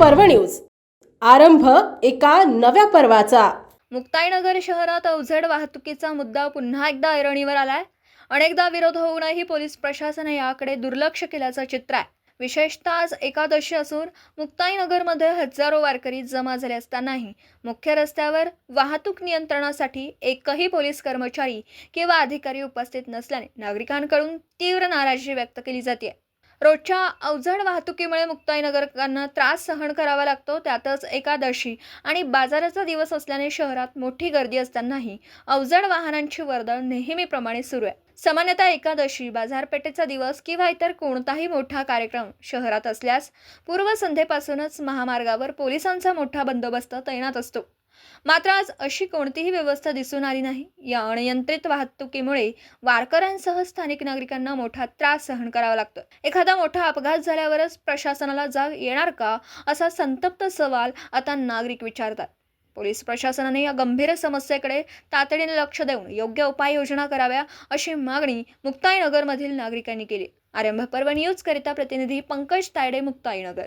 पर्व न्यूज. आरंभ एका नव्या पर्वाचा. मुक्ताईनगर शहरात अवजड वाहतुकीचा मुद्दा पुन्हा एकदा ऐरणीवर आलाय. अनेकदा विरोध होऊनही पोलीस प्रशासन याकडे दुर्लक्ष केल्याचं चित्र आहे. विशेषतः आज एकादशी असून मुक्ताईनगरमध्ये हजारो वारकरी जमा झाले असतानाही मुख्य रस्त्यावर वाहतूक नियंत्रणासाठी एकही पोलीस कर्मचारी किंवा अधिकारी उपस्थित नसल्याने नागरिकांकडून तीव्र नाराजी व्यक्त केली जाते रोजच्या अवजड वाहतुकीमुळे मुक्ताईनगरकांना त्रास सहन करावा लागतो त्यातच एकादशी आणि बाजाराचा दिवस असल्याने शहरात मोठी गर्दी असतानाही अवजड वाहनांची वर्दळ नेहमीप्रमाणे सुरू आहे. सामान्यतः एकादशी बाजारपेठेचा दिवस किंवा इतर कोणताही मोठा कार्यक्रम शहरात असल्यास पूर्वसंध्येपासूनच महामार्गावर पोलिसांचा मोठा बंदोबस्त तैनात असतो. मात्र आज अशी कोणतीही व्यवस्था दिसून आली नाही. या अनियंत्रित वाहतुकीमुळे वारकऱ्यांसह स्थानिक नागरिकांना मोठा त्रास सहन करावा लागतो एखादा मोठा अपघात झाल्यावरच प्रशासनाला जाग येणार का? असा संतप्त सवाल आता नागरिक विचारतात. पोलीस प्रशासनाने या गंभीर समस्येकडे तातडीने लक्ष देऊन योग्य उपाययोजना कराव्या अशी मागणी मुक्ताईनगरमधील नागरिकांनी केली. आरंभ पर्व न्यूज करिता प्रतिनिधी पंकज तायडे मुक्ताईनगर.